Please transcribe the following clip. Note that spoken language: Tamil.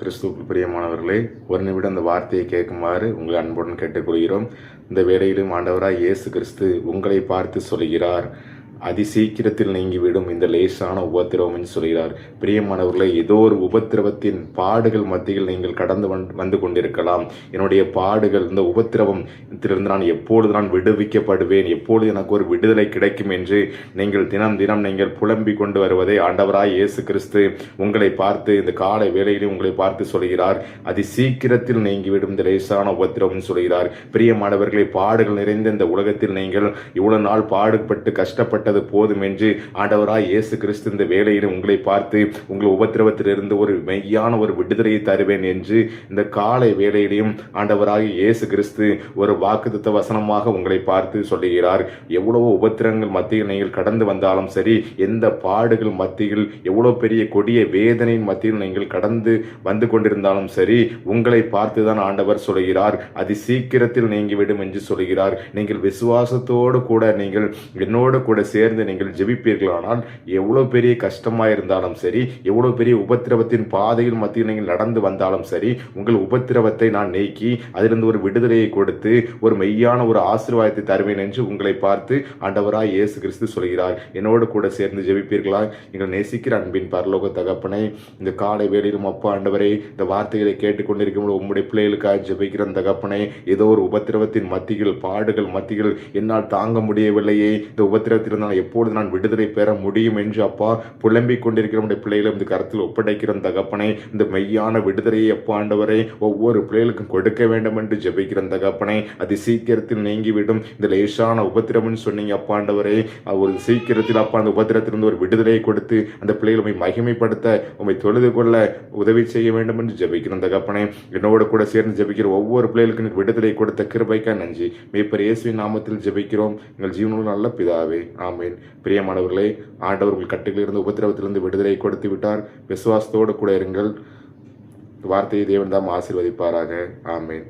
கிறிஸ்துவுக்கு பிரியமானவர்களே ஒரு நிமிடம் அந்த வார்த்தையை கேட்குமாறு உங்களை அன்புடன் கேட்டுக்கொள்கிறோம். இந்த வேளையிலும் ஆண்டவராய் இயேசு கிறிஸ்து உங்களை பார்த்து சொல்கிறார் அதி சீக்கிரத்தில் நீங்கிவிடும் இந்த லேசான உபத்திரவம் என்று சொல்கிறார். பிரியமானவர்களை ஏதோ ஒரு உபத்திரவத்தின் பாடுகள் மத்தியில் நீங்கள் கடந்து வந்து- வந்து கொண்டிருக்கலாம். என்னுடைய பாடுகள் இந்த உபத்திரவம் இருந்து நான் எப்பொழுது நான் விடுவிக்கப்படுவேன் எப்பொழுது எனக்கு ஒரு விடுதலை கிடைக்கும் என்று நீங்கள் தினம் தினம் நீங்கள் புலம்பிக் கொண்டு வருவதை ஆண்டவராய் இயேசு கிறிஸ்து உங்களை பார்த்து இந்த காலை வேளையிலும் உங்களை பார்த்து சொல்கிறார். அதி சீக்கிரத்தில் நீங்கிவிடும் இந்த லேசான உபத்திரவம் சொல்கிறார். பிரியமானவர்களை பாடுகள் நிறைந்த இந்த உலகத்தில் நீங்கள் இவ்வளவு நாள் பாடுபட்டு பட்டது போதும் என்று ஆண்டவராய் இயேசு கிறிஸ்து இந்த வேலையிலும் உங்களை பார்த்து உங்கள் உபத்திரவத்திலிருந்து ஒரு மெய்யான ஒரு விடுதலையை தருவேன் என்று இந்த காலை வேலையிலையும் ஆண்டவராய் இயேசு கிறிஸ்து ஒரு வாக்குத்தத்த வசனமாக உங்களை பார்த்து சொல்லுகிறார். எவ்வளவோ உபத்திரங்கள் மத்தியில் நீங்கள் கடந்து வந்தாலும் சரி எந்த பாடுகள் மத்தியில் எவ்வளோ பெரிய கொடிய வேதனையின் மத்தியில் நீங்கள் கடந்து வந்து கொண்டிருந்தாலும் சரி உங்களை பார்த்து தான் ஆண்டவர் சொல்கிறார் அது சீக்கிரத்தில் நீங்கிவிடும் என்று சொல்கிறார் நீங்கள் விசுவாசத்தோடு கூட நீங்கள் என்னோடு கூட சேர்ந்து சேர்ந்து நீங்கள் ஜெபிப்பீர்களானால் எவ்வளவு பெரிய கஷ்டமாக இருந்தாலும் சரி எவ்வளவு பெரிய உபத்திரவத்தின் பாதையில் மத்தியில் நீங்கள் நடந்து வந்தாலும் சரி உங்கள் உபத்திரவத்தை நான் நீக்கி அதிலிருந்து ஒரு விடுதலையை கொடுத்து ஒரு மெய்யான ஒரு ஆசீர்வாதத்தை தருவேன் என்று உங்களை பார்த்து ஆண்டவராய் இயேசு கிறிஸ்து சொல்கிறார். என்னோடு கூட சேர்ந்து ஜெபிப்பீர்களா? எங்கள் நேசிக்கிற அன்பின் பரலோக தகப்பனை இந்த காலை வேளையிலும் அப்பா ஆண்டவரே இந்த வார்த்தைகளை கேட்டுக்கொண்டிருக்கும் உங்களுடைய பிள்ளைகளுக்காக ஜெபிக்கிற தகப்பனை ஏதோ ஒரு உபத்திரவத்தின் மத்தியில் பாடுகள் மத்தியில் என்னால் தாங்க முடியவில்லையே இந்த உபத்திரவத்தில் நான் எப்பொழுது நான் விடுதலை பெற முடியும் என்று அப்பா புலம்பிக் கொண்டிருக்கிற பிள்ளைகளை இந்த கருத்தில் ஒப்படைக்கிற தகப்பனை இந்த மெய்யான விடுதலையை அப்பா ஆண்டவரை ஒவ்வொரு பிள்ளைகளுக்கும் கொடுக்க வேண்டும் என்று ஜபிக்கிற தகப்பனை அது சீக்கிரத்தில் நீங்கிவிடும். இந்த லேசான உபத்திரம்னு சொன்னீங்க அப்பாண்டவரே ஒரு சீக்கிரத்தில் அப்பா அந்த உபத்திரத்திலிருந்து ஒரு விடுதலையை கொடுத்து அந்த பிள்ளைகளை மகிமைப்படுத்த உண்மை தொழுது கொள்ள உதவி செய்ய வேண்டும் என்று ஜபிக்கிற தகப்பனை. என்னோட கூட சேர்ந்து ஜபிக்கிற ஒவ்வொரு பிள்ளைகளுக்கும் விடுதலை கொடுத்த கிருபைக்கா நன்றி. மேப்பர் இயேசுவின் நாமத்தில் ஜெபிக்கிறோம். எங்கள் ஜீவனுள்ள நல்ல பிதாவே. ஆமேன் பிரியமானவர்களே ஆண்டவர் உங்கள் கட்டுகளிலிருந்து உபத்திரவத்திலிருந்து விடுதலை கொடுத்து விட்டார் விசுவாசத்தோடு கூட இருங்கள். வார்த்தையை தேவன் தாம் ஆசீர்வதிப்பாராக. ஆமேன்.